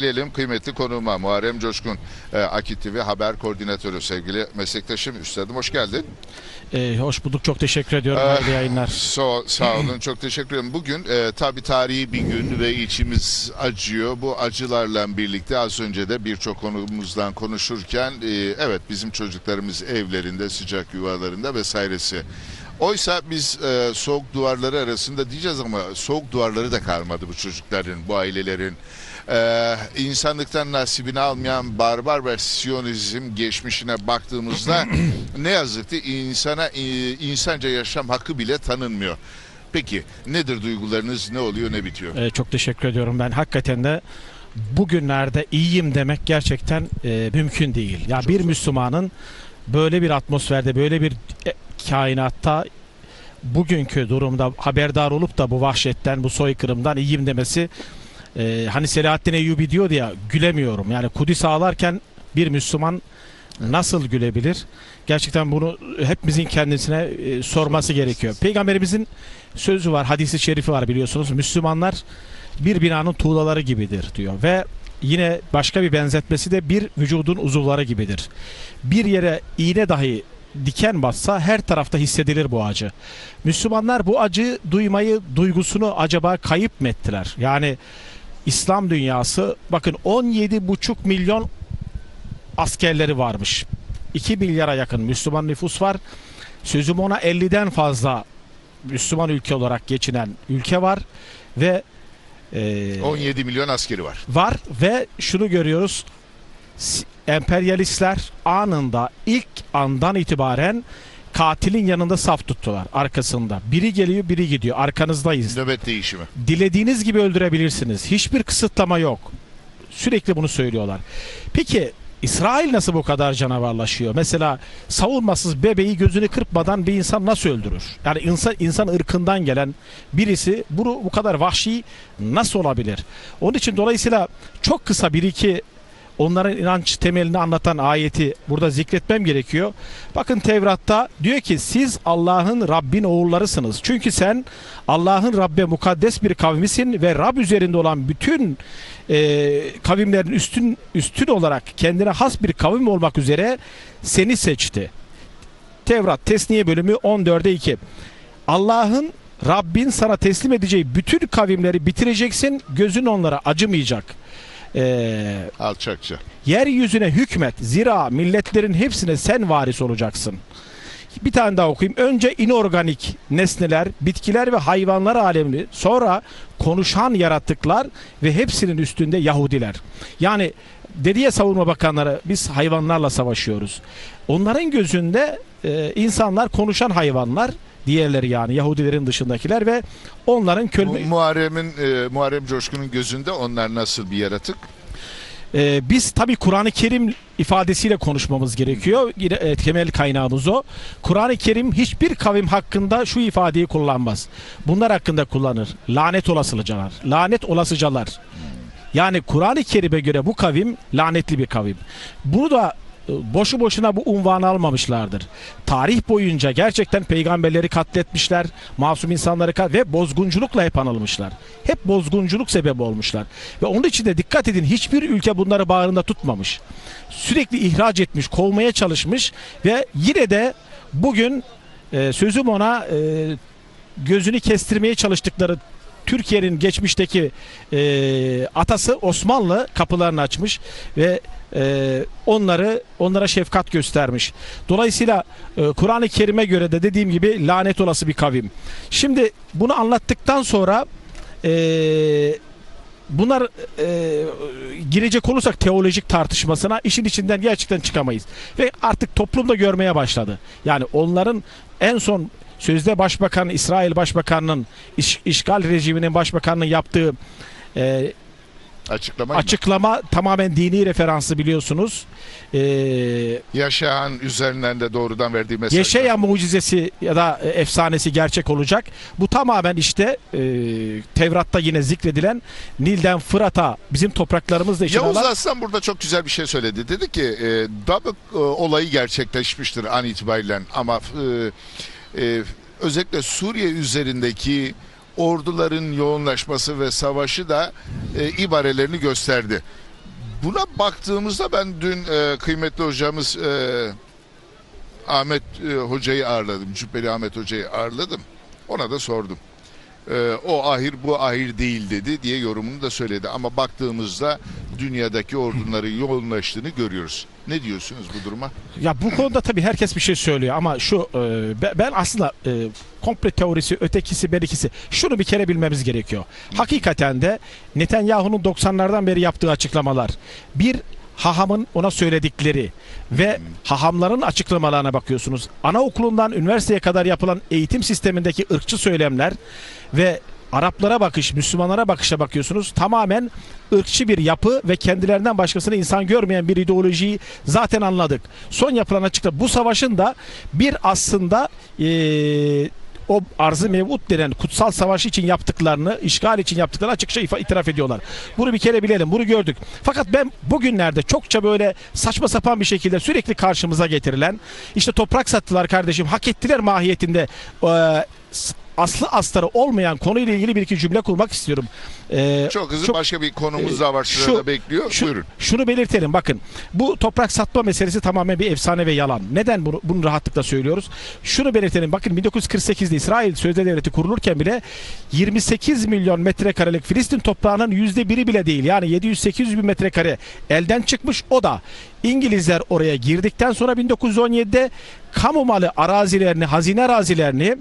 Diyelim kıymetli konuğuma Muharrem Coşkun, e, Akit TV Haber Koordinatörü sevgili meslektaşım üstadım hoş geldin. Ee, hoş bulduk. Çok teşekkür ediyorum. Ee, Hayırlı yayınlar. So, sağ olun çok teşekkür ederim. Bugün e, tabii tarihi bir gün ve içimiz acıyor. Bu acılarla birlikte az önce de birçok konumuzdan konuşurken e, evet bizim çocuklarımız evlerinde sıcak yuvalarında vesairesi. Oysa biz e, soğuk duvarları arasında diyeceğiz ama soğuk duvarları da kalmadı bu çocukların, bu ailelerin. Ee, insanlıktan nasibini almayan barbar ve siyonizm geçmişine baktığımızda ne yazık ki insana e, insanca yaşam hakkı bile tanınmıyor. Peki nedir duygularınız, ne oluyor, ne bitiyor? Ee, çok teşekkür ediyorum. Ben hakikaten de bugünlerde iyiyim demek gerçekten e, mümkün değil. Ya bir Müslümanın böyle bir atmosferde, böyle bir e, kainatta bugünkü durumda haberdar olup da bu vahşetten, bu soykırımdan iyiyim demesi e, hani Selahaddin Eyyubi diyordu ya gülemiyorum. Yani Kudüs ağlarken bir Müslüman nasıl gülebilir? Gerçekten bunu hepimizin kendisine e, sorması gerekiyor. Peygamberimizin sözü var, hadisi şerifi var biliyorsunuz. Müslümanlar bir binanın tuğlaları gibidir diyor ve yine başka bir benzetmesi de bir vücudun uzuvları gibidir. Bir yere iğne dahi diken bassa her tarafta hissedilir bu acı. Müslümanlar bu acı duymayı, duygusunu acaba kayıp mı ettiler? Yani İslam dünyası bakın 17,5 milyon askerleri varmış. 2 milyara yakın Müslüman nüfus var. Sözüm ona 50'den fazla Müslüman ülke olarak geçinen ülke var ve e, 17 milyon askeri var. var ve şunu görüyoruz. Emperyalistler anında ilk andan itibaren katilin yanında saf tuttular arkasında. Biri geliyor, biri gidiyor. Arkanızdayız. Nöbet değişimi. Dilediğiniz gibi öldürebilirsiniz. Hiçbir kısıtlama yok. Sürekli bunu söylüyorlar. Peki İsrail nasıl bu kadar canavarlaşıyor? Mesela savunmasız bebeği gözünü kırpmadan bir insan nasıl öldürür? Yani insan insan ırkından gelen birisi bunu bu kadar vahşi nasıl olabilir? Onun için dolayısıyla çok kısa bir iki onların inanç temelini anlatan ayeti burada zikretmem gerekiyor. Bakın Tevrat'ta diyor ki siz Allah'ın Rabbin oğullarısınız. Çünkü sen Allah'ın Rabbe mukaddes bir kavmisin ve Rab üzerinde olan bütün e, kavimlerin üstün üstün olarak kendine has bir kavim olmak üzere seni seçti. Tevrat Tesniye bölümü 14'e 2. Allah'ın Rabbin sana teslim edeceği bütün kavimleri bitireceksin. Gözün onlara acımayacak. Eee Alçakça. Yeryüzüne hükmet. Zira milletlerin hepsine sen varis olacaksın. Bir tane daha okuyayım. Önce inorganik nesneler, bitkiler ve hayvanlar alemini, sonra konuşan yaratıklar ve hepsinin üstünde Yahudiler. Yani dedi ya savunma bakanları biz hayvanlarla savaşıyoruz. Onların gözünde e, insanlar konuşan hayvanlar, diğerleri yani Yahudilerin dışındakiler ve onların Bu, kölme, Muharrem'in, e, Muharrem Coşkun'un gözünde onlar nasıl bir yaratık? Ee, biz tabi Kur'an-ı Kerim ifadesiyle konuşmamız gerekiyor. E, temel kaynağımız o. Kur'an-ı Kerim hiçbir kavim hakkında şu ifadeyi kullanmaz. Bunlar hakkında kullanır. Lanet olasıcalar. Lanet olasıcalar. Yani Kur'an-ı Kerim'e göre bu kavim lanetli bir kavim. Bunu da boşu boşuna bu unvanı almamışlardır. Tarih boyunca gerçekten peygamberleri katletmişler, masum insanları kat ve bozgunculukla hep anılmışlar. Hep bozgunculuk sebebi olmuşlar. Ve onun için de dikkat edin hiçbir ülke bunları bağrında tutmamış. Sürekli ihraç etmiş, kovmaya çalışmış ve yine de bugün e, sözüm ona e, gözünü kestirmeye çalıştıkları Türkiye'nin geçmişteki e, atası Osmanlı kapılarını açmış ve e, onları onlara şefkat göstermiş. Dolayısıyla e, Kur'an-ı Kerim'e göre de dediğim gibi lanet olası bir kavim. Şimdi bunu anlattıktan sonra e, bunlar e, girecek olursak teolojik tartışmasına işin içinden gerçekten çıkamayız. Ve artık toplumda görmeye başladı. Yani onların en son sözde başbakan İsrail Başbakanı'nın iş- işgal rejiminin başbakanının yaptığı e, Açıklama mı? açıklama tamamen dini referanslı biliyorsunuz. E, Yaşayan üzerinden de doğrudan verdiği mesaj. yaşayan mucizesi ya da e, efsanesi gerçek olacak. Bu tamamen işte e, Tevrat'ta yine zikredilen Nil'den Fırat'a bizim topraklarımızda için Yavuz olan Aslan burada çok güzel bir şey söyledi. Dedi ki e, Dabık e, olayı gerçekleşmiştir an itibariyle ama e, e, özellikle Suriye üzerindeki orduların yoğunlaşması ve savaşı da e, ibarelerini gösterdi. buna baktığımızda ben dün e, kıymetli hocamız e, Ahmet e, Hoca'yı ağırladım. Cübbeli Ahmet Hoca'yı ağırladım. Ona da sordum. E, o ahir bu ahir değil dedi diye yorumunu da söyledi. Ama baktığımızda dünyadaki ordunların yoğunlaştığını görüyoruz. Ne diyorsunuz bu duruma? Ya bu konuda tabii herkes bir şey söylüyor ama şu e, be- ben aslında e, komple teorisi, ötekisi, berikisi şunu bir kere bilmemiz gerekiyor. Hakikaten de Netanyahu'nun 90'lardan beri yaptığı açıklamalar bir hahamın ona söyledikleri ve hahamların açıklamalarına bakıyorsunuz. Anaokulundan üniversiteye kadar yapılan eğitim sistemindeki ırkçı söylemler ve Araplara bakış, Müslümanlara bakışa bakıyorsunuz. Tamamen ırkçı bir yapı ve kendilerinden başkasını insan görmeyen bir ideolojiyi zaten anladık. Son yapılan açıkla bu savaşın da bir aslında eee, o arzı mevut denen kutsal savaş için yaptıklarını, işgal için yaptıklarını açıkça ifa- itiraf ediyorlar. Bunu bir kere bilelim, bunu gördük. Fakat ben bugünlerde çokça böyle saçma sapan bir şekilde sürekli karşımıza getirilen, işte toprak sattılar kardeşim, hak ettiler mahiyetinde s- aslı astarı olmayan konuyla ilgili bir iki cümle kurmak istiyorum. Eee, Çok hızlı çok- başka bir konumuz daha var şu- sırada bekliyor. şu- Buyurun. Şunu belirtelim bakın bu toprak satma meselesi tamamen bir efsane ve yalan. Neden bunu, bunu rahatlıkla söylüyoruz? Şunu belirtelim bakın 1948'de İsrail Sözde Devleti kurulurken bile 28 milyon metrekarelik Filistin toprağının yüzde biri bile değil. Yani 700-800 bin metrekare elden çıkmış o da. İngilizler oraya girdikten sonra 1917'de kamu malı arazilerini, hazine arazilerini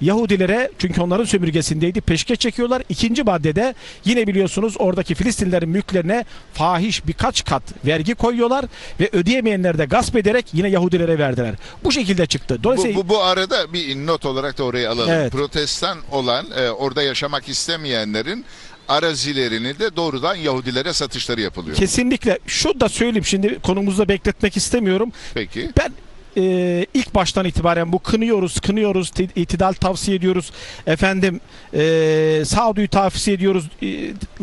Yahudilere çünkü onların sömürgesindeydi peşkeş çekiyorlar. İkinci maddede yine biliyorsunuz oradaki Filistinlerin mülklerine fahiş birkaç kat vergi koyuyorlar ve ödeyemeyenleri de gasp ederek yine Yahudilere verdiler. Bu şekilde çıktı. Bu, Dolayısıyla bu, bu arada bir not olarak da oraya alalım. Evet. Protestan olan e, orada yaşamak istemeyenlerin arazilerini de doğrudan Yahudilere satışları yapılıyor. kesinlikle şu da söyleyeyim şimdi konumuzda bekletmek istemiyorum. Peki. Ben e, ilk baştan itibaren bu kınıyoruz, kınıyoruz, ti- itidal tavsiye ediyoruz. Efendim e, sağduyu tavsiye ediyoruz e,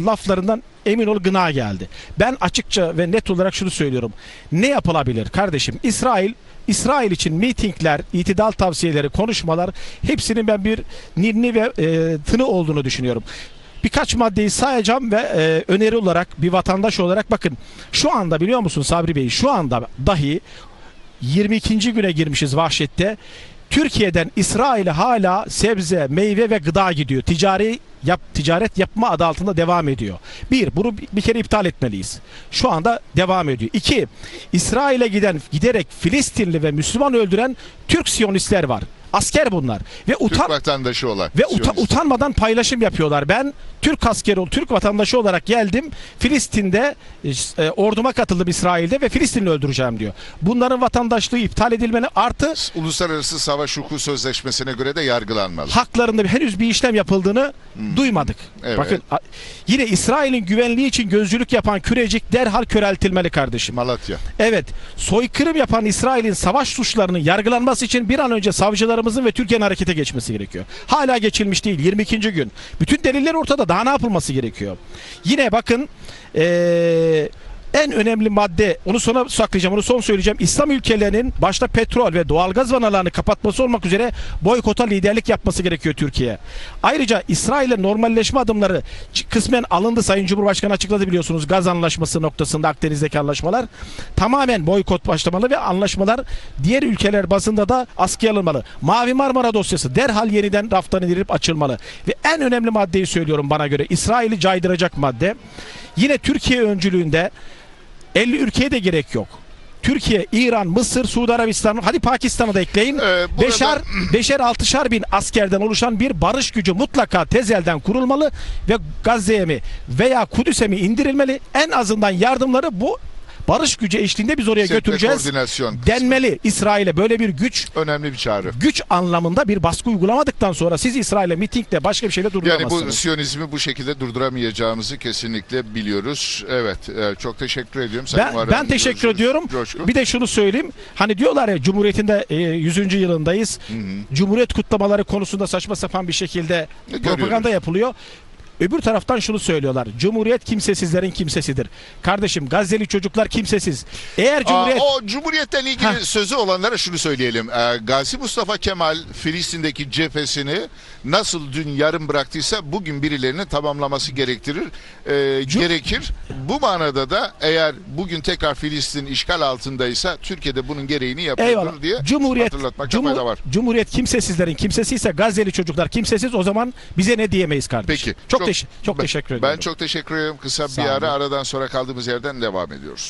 laflarından emin ol gına geldi. Ben açıkça ve net olarak şunu söylüyorum. Ne yapılabilir kardeşim? İsrail İsrail için mitingler, itidal tavsiyeleri, konuşmalar hepsinin ben bir ninni ve e, tını olduğunu düşünüyorum. Birkaç maddeyi sayacağım ve e, öneri olarak bir vatandaş olarak bakın şu anda biliyor musun Sabri Bey şu anda dahi 22. güne girmişiz vahşette. Türkiye'den İsrail'e hala sebze, meyve ve gıda gidiyor. Ticari yap, ticaret yapma adı altında devam ediyor. Bir, bunu bir- kere iptal etmeliyiz. Şu anda devam ediyor. İki, İsrail'e giden, giderek Filistinli ve Müslüman öldüren Türk Siyonistler var. Asker bunlar. Ve utan Türk vatandaşı olan. ve uta- utanmadan paylaşım yapıyorlar. Ben Türk askeri, ol- Türk vatandaşı olarak geldim. Filistin'de e, orduma katıldım İsrail'de ve Filistinli öldüreceğim diyor. Bunların vatandaşlığı iptal edilmeli artı Uluslararası Savaş Hukuku Sözleşmesi'ne göre de yargılanmalı. haklarında henüz bir işlem yapıldığını duymadık. Hmm. Evet. Bakın yine İsrail'in güvenliği için gözcülük yapan Kürecik derhal köreltilmeli kardeşim. Malatya. Evet, soykırım yapan İsrail'in savaş suçlarının yargılanması için bir an önce savcılarımızın ve Türkiye'nin harekete geçmesi gerekiyor. Hala geçilmiş değil, 22. gün. Bütün deliller ortada, daha ne yapılması gerekiyor? Yine bakın, eee, en önemli madde, onu sona saklayacağım, onu son söyleyeceğim. İslam ülkelerinin başta petrol ve doğalgaz vanalarını kapatması olmak üzere boykota liderlik yapması gerekiyor Türkiye. Ayrıca İsrail'le normalleşme adımları kısmen alındı. Sayın Cumhurbaşkanı açıkladı biliyorsunuz gaz anlaşması noktasında Akdeniz'deki anlaşmalar. Tamamen boykot başlamalı ve anlaşmalar diğer ülkeler bazında da askıya alınmalı. Mavi Marmara dosyası derhal yeniden raftan indirilip açılmalı. Ve en önemli maddeyi söylüyorum bana göre İsrail'i caydıracak madde. Yine Türkiye öncülüğünde 50 ülkeye de gerek yok. Türkiye, İran, Mısır, Suudi Arabistan, hadi Pakistan'ı da ekleyin. Ee, burada- beşer, beşer altışar bin askerden oluşan bir barış gücü mutlaka tezelden kurulmalı ve Gazze'ye mi veya Kudüs'e mi indirilmeli. En azından yardımları bu barış gücü eşliğinde biz oraya Sevk ve götüreceğiz. Denmeli İsrail'e böyle bir güç Önemli bir çağrı. güç anlamında bir baskı uygulamadıktan sonra siz İsrail'e mitingle başka bir şeyle Yani durduramazsınız. bu Siyonizmi bu şekilde durduramayacağımızı kesinlikle biliyoruz. Evet, e, çok teşekkür ediyorum. Sayın Ben, Muharrem ben teşekkür ediyorum. Coşkun. Bir de şunu söyleyeyim. Hani diyorlar ya Cumhuriyet'in de e, 100. yılındayız. Cumhuriyet kutlamaları konusunda saçma sapan bir şekilde görüyoruz. propaganda yapılıyor. Öbür taraftan şunu söylüyorlar. Cumhuriyet kimsesizlerin kimsesidir. Kardeşim Gazze'li çocuklar kimsesiz. Eğer Cumhuriyet Aa, o Cumhuriyetten ilgili Heh. sözü olanlara şunu söyleyelim. Ee, Gazi Mustafa Kemal Filistin'deki cephesini nasıl dün yarım bıraktıysa bugün birilerinin tamamlaması gerektirir. Ee, gerekir. Bu manada da eğer bugün tekrar Filistin işgal altındaysa Türkiye'de bunun gereğini yapıyordur Eyvallah. diye Cumhuriyet hatırlatmakta Cumhur- fayda var. Cumhuriyet kimsesizlerin kimsesiyse Gazze'li çocuklar kimsesiz o zaman bize ne diyemeyiz kardeşim. Peki. Çok teş- çok ben- teşekkür Ben ederim. çok teşekkür ederim. Kısa Sağ bir ara olun. aradan sonra kaldığımız yerden devam ediyoruz.